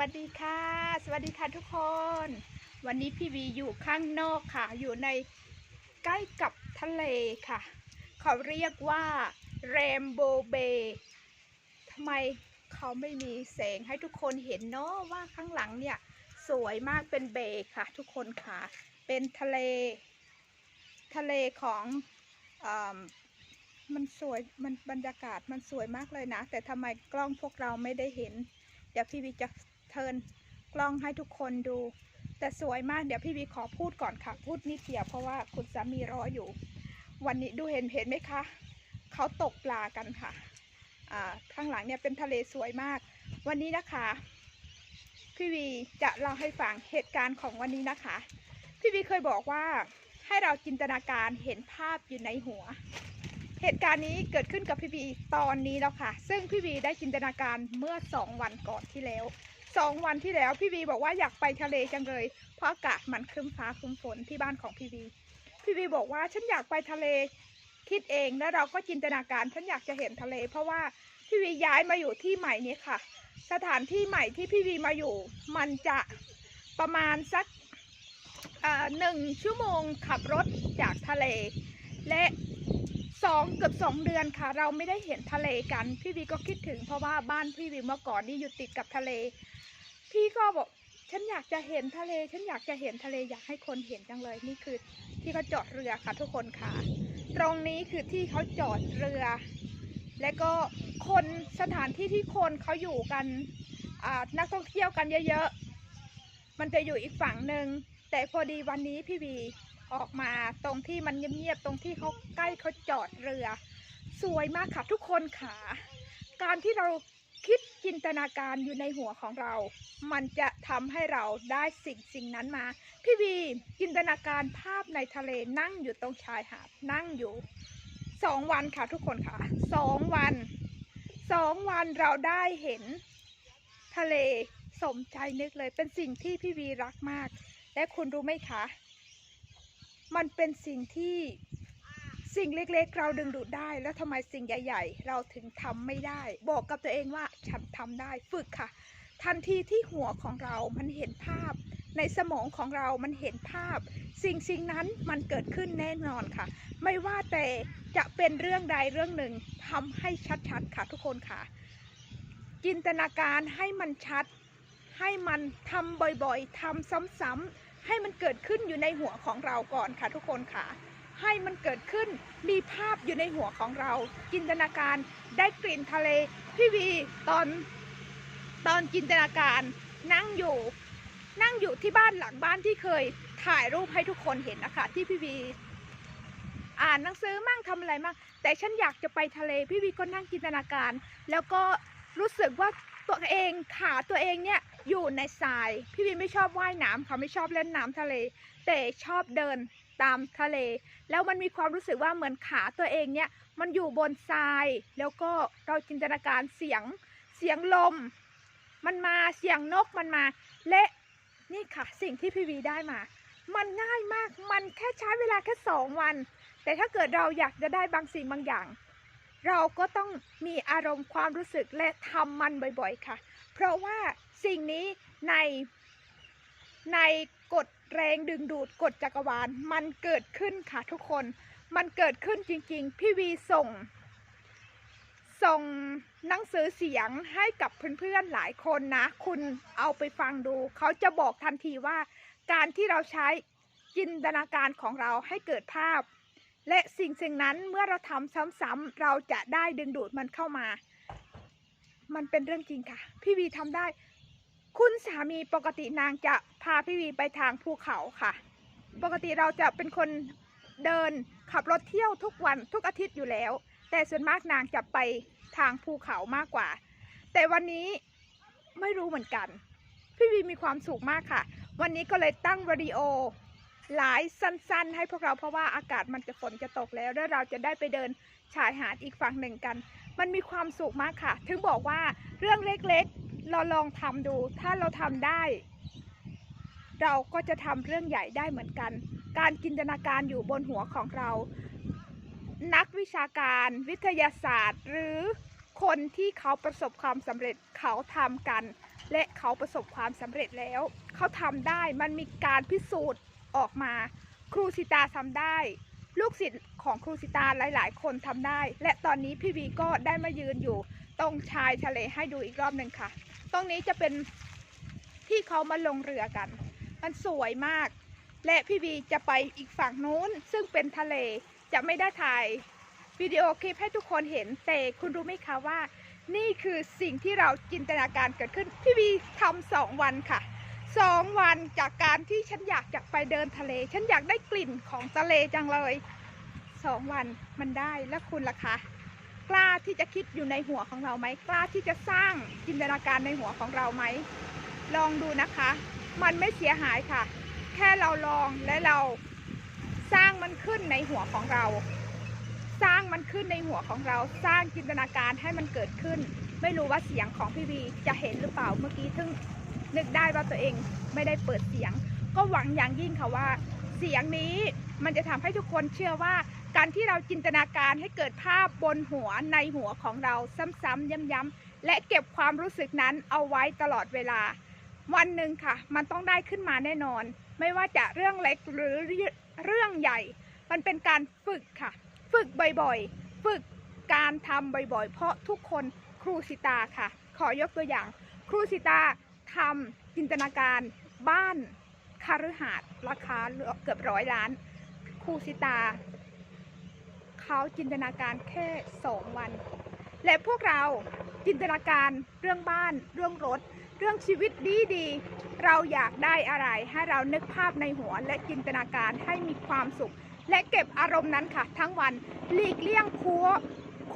วัสดีค่ะ สวัสดีค่ะทุกคน วันนี้พี่วีอยู่ข้างนอกค่ะ อยู่ในใกล้กับทะเลค่ะ เขาเรียกว่าแรมโบเบทำไมเขาไม่มีแสงให้ทุกคนเห็นเนาะว่าข้างหลังเนี่ย สวยมากเป็นเบย์ค่ะ ทุกคนค่ะ เป็นทะเล ทะเลของอมันสวยมันบรรยากาศมันสวยมากเลยนะ แต่ทำไมกล้องพวกเราไม่ได้เห็น เดี๋ยวพี่วีจะ เทิร์นกล้องให้ทุกคนดู แต่สวยมากเดี๋ยวพี่วีขอพูดก่อนค่ะ พูดนิดเดียวเพราะว่าคุณสามีรออยู่ วันนี้ดูเห็นเห็นไหมคะเขาตกปลากันค่ะ อ่าข้างหลังเนี่ยเป็นทะเลสวยมาก วันนี้นะคะ พี่วีจะเล่าให้ฟังเหตุการณ์ของวันนี้นะคะ พี่วีเคยบอกว่าให้เราจินตนาการเห็นภาพอยู่ในหัว เหตุการณ์นี้เกิดขึ้นกับพี่วีตอนนี้แล้วค่ะ ซึ่งพี่วีได้จินตนาการเมื่อสองวันก่อนที่แล้ว สองวันที่แล้วพี่วีบอกว่าอยากไปทะเลจังเลยเพราะอากาศมันครึ้มฟ้าครึ้มฝนที่บ้านของพี่วีพี่วีบอกว่าฉันอยากไปทะเลคิดเองแล้วเราก็จินตนาการฉันอยากจะเห็นทะเล เพราะว่าพี่วีย้ายมาอยู่ที่ใหม่นี้ค่ะ สถานที่ใหม่ที่พี่วีมาอยู่ มันจะประมาณสักหนึ่งชั่วโมงขับรถจากทะเล และสองเกือบสองเดือนค่ะ เราไม่ได้เห็นทะเลกัน พี่วีก็คิดถึงเพราะว่าบ้านพี่วีเมื่อก่อนนี่อยู่ติดกับทะเล พี่ก็บอกฉันอยากจะเห็นทะเล ฉันอยากจะเห็นทะเลอยากให้คนเห็นจังเลย นี่คือที่เขาจอดเรือค่ะทุกคนค่ะ ตรงนี้คือที่เขาจอดเรือ และก็คนสถานที่ที่คนเขาอยู่กันนักท่องเที่ยวกันเยอะๆ มันจะอยู่อีกฝั่งหนึ่งแต่พอดีวันนี้พี่วีออกมาตรงที่มันเงียบๆตรงที่เขาใกล้เขาจอดเรือ สวยมากค่ะทุกคนค่ะ การที่เรา คิดจินตนาการอยู่ในหัวของเรา มันจะทำให้เราได้สิ่งสิ่งนั้นมา พี่วีจินตนาการภาพในทะเลนั่งอยู่ตรงชายหาดนั่งอยู่สองวันค่ะทุกคนค่ะสองวันสองวันเราได้เห็นทะเลสมใจนึกเลย เป็นสิ่งที่พี่วีรักมาก และคุณรู้ไหมคะ มันเป็นสิ่งที่ สิ่งเล็กๆ เราดึงดูดได้ แล้วทำไมสิ่งใหญ่ ๆ เราถึงทำไม่ได้ บอกกับตัวเองว่าฉันทำได้ฝึกค่ะ ทันทีที่หัวของเรามันเห็นภาพ ในสมองของเรามันเห็นภาพ สิ่งสิ่งนั้นมันเกิดขึ้นแน่นอนค่ะ ไม่ว่าแต่จะเป็นเรื่องใดเรื่องหนึ่งทำให้ชัดๆค่ะทุกคนค่ะ จินตนาการให้มันชัด ให้มันทำบ่อยๆทำซ้ำๆให้มันเกิดขึ้นอยู่ในหัวของเราก่อนค่ะทุกคนค่ะ ให้มันเกิดขึ้น มีภาพอยู่ในหัวของเรา จินตนาการได้กลิ่นทะเล พี่วีตอนตอนจินตนาการนั่งอยู่ นั่งอยู่ที่บ้านหลังบ้านที่เคยถ่ายรูปให้ทุกคนเห็นนะคะที่พี่วีอ่านหนังสือมั่งทำอะไรมั่งแต่ฉันอยากจะไปทะเลพี่วีก็นั่งจินตนาการ แล้วก็รู้สึกว่าตัวเองขาตัวเองเนี่ยอยู่ในทราย พี่วีไม่ชอบว่ายน้ำค่ะไม่ชอบเล่นน้ำทะเล แต่ชอบเดิน ตามทะเล แล้วมันมีความรู้สึกว่าเหมือนขาตัวเองเนี่ยมันอยู่บนทราย แล้วก็เราจินตนาการเสียงเสียงลม มันมาเสียงนกมันมา และนี่ค่ะสิ่งที่พี่วีได้มา มันง่ายมากมันแค่ใช้เวลาแค่สองวัน แต่ถ้าเกิดเราอยากจะได้บางสิ่งบางอย่าง เราก็ต้องมีอารมณ์ความรู้สึกและทำมันบ่อยๆค่ะ เพราะว่าสิ่งนี้ในในกฎ แรงดึงดูดกฎจักรวาล มันเกิดขึ้นค่ะทุกคน มันเกิดขึ้นจริงๆ พี่วีส่ง ส่งหนังสือเสียงให้กับเพื่อนๆหลายคนนะ คุณเอาไปฟังดู เขาจะบอกทันทีว่า การที่เราใช้จินตนาการของเราให้เกิดภาพ และสิ่งสิ่งนั้นเมื่อเราทำซ้ำๆเราจะได้ดึงดูดมันเข้ามา มันเป็นเรื่องจริงค่ะ พี่วีทำได้ คุณสามีปกตินางจะพาพี่วีไปทางภูเขาค่ะ ปกติเราจะเป็นคนเดินขับรถเที่ยวทุกวันทุกอาทิตย์อยู่แล้ว แต่ส่วนมากนางจะไปทางภูเขามากกว่า แต่วันนี้ไม่รู้เหมือนกัน พี่วีมีความสุขมากค่ะ วันนี้ก็เลยตั้งวิดีโอหลายสั้นๆ ให้พวกเราเพราะว่าอากาศมันจะฝนจะตกแล้วแล้วเราจะได้ไปเดินชายหาดอีกฝั่งหนึ่งกัน มันมีความสุขมากค่ะ ถึงบอกว่าเรื่องเล็กๆ เราลองทำดู ถ้าเราทำได้ เราก็จะทำเรื่องใหญ่ได้เหมือนกัน การจินตนาการอยู่บนหัวของเรา นักวิชาการวิทยาศาสตร์ หรือคนที่เขาประสบความสำเร็จเขาทำกัน และเขาประสบความสำเร็จแล้ว เขาทำได้มันมีการพิสูจน์ออกมา ครูสิตาทำได้ ลูกศิษย์ของครูสิตาหลาย ๆ คนทำได้ และตอนนี้พี่วีก็ได้มายืนอยู่ตรงชายทะเลให้ดูอีกรอบหนึ่งค่ะ ตรงนี้จะเป็นที่เขามาลงเรือกัน มันสวยมาก และพี่วีจะไปอีกฝั่งนู้น ซึ่งเป็นทะเลจะไม่ได้ถ่ายวิดีโอคลิปให้ทุกคนเห็นแต่คุณรู้ไหมคะว่า นี่คือสิ่งที่เราจินตนาการเกิดขึ้น พี่วีทำสองวันค่ะ สองวันจากการที่ฉันอยากจะไปเดินทะเล ฉันอยากได้กลิ่นของทะเลจังเลยสองวันมันได้แล้วคุณล่ะคะกล้าที่จะคิดอยู่ในหัวของเราไหมกล้าที่จะสร้างจินตนาการในหัวของเราไหมลองดูนะคะ มันไม่เสียหายค่ะ แค่เราลองและเราสร้างมันขึ้นในหัวของเรา สร้างมันขึ้นในหัวของเรา สร้างจินตนาการให้มันเกิดขึ้น ไม่รู้ว่าเสียงของพี่วีจะเห็นหรือเปล่าเมื่อกี้ทึ่ง นึกได้ว่าตัวเองไม่ได้เปิดเสียง ก็หวังอย่างยิ่งค่ะว่า เสียงนี้มันจะทำให้ทุกคนเชื่อว่าการที่เราจินตนาการให้เกิดภาพบนหัวในหัวของเราซ้ำๆย้ำๆและเก็บความรู้สึกนั้นเอาไว้ตลอดเวลา วันหนึ่งค่ะ มันต้องได้ขึ้นมาแน่นอน ไม่ว่าจะเรื่องเล็กหรือเรื่องใหญ่ มันเป็นการฝึกค่ะ ฝึกบ่อยๆ ฝึกการทำบ่อยๆ เพราะทุกคนครูสิตาค่ะ ขอยกตัวอย่าง ครูสิตา ทำจินตนาการบ้านคาฤหาสน์ราคาเกือบร้อยล้านครูสิตาเขาจินตนาการแค่สองวัน และพวกเราจินตนาการเรื่องบ้าน เรื่องรถ เรื่องชีวิตดีดี เราอยากได้อะไรให้เรานึกภาพในหัวและจินตนาการให้มีความสุข และเก็บอารมณ์นั้นค่ะ ทั้งวันหลีกเลี่ยงคัว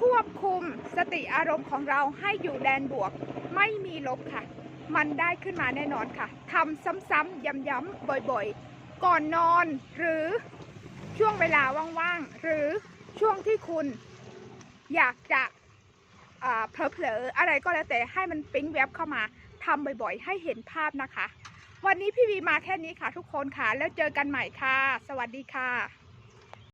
ควบคุมสติอารมณ์ของเราให้อยู่แดนบวก ไม่มีลบค่ะ มันได้ขึ้นมาแน่นอนค่ะทำซ้ำๆย้ำๆบ่อยๆ ก่อนนอนหรือช่วงเวลาว่างๆ หรือช่วงที่คุณอยากจะเผลอๆอะไรก็แล้วแต่ให้มันปิ๊งแวบเข้ามาทำบ่อยๆ ให้เห็นภาพนะคะ วันนี้พี่วีมาแค่นี้ค่ะทุกคนค่ะ แล้วเจอกันใหม่ค่ะ สวัสดีค่ะ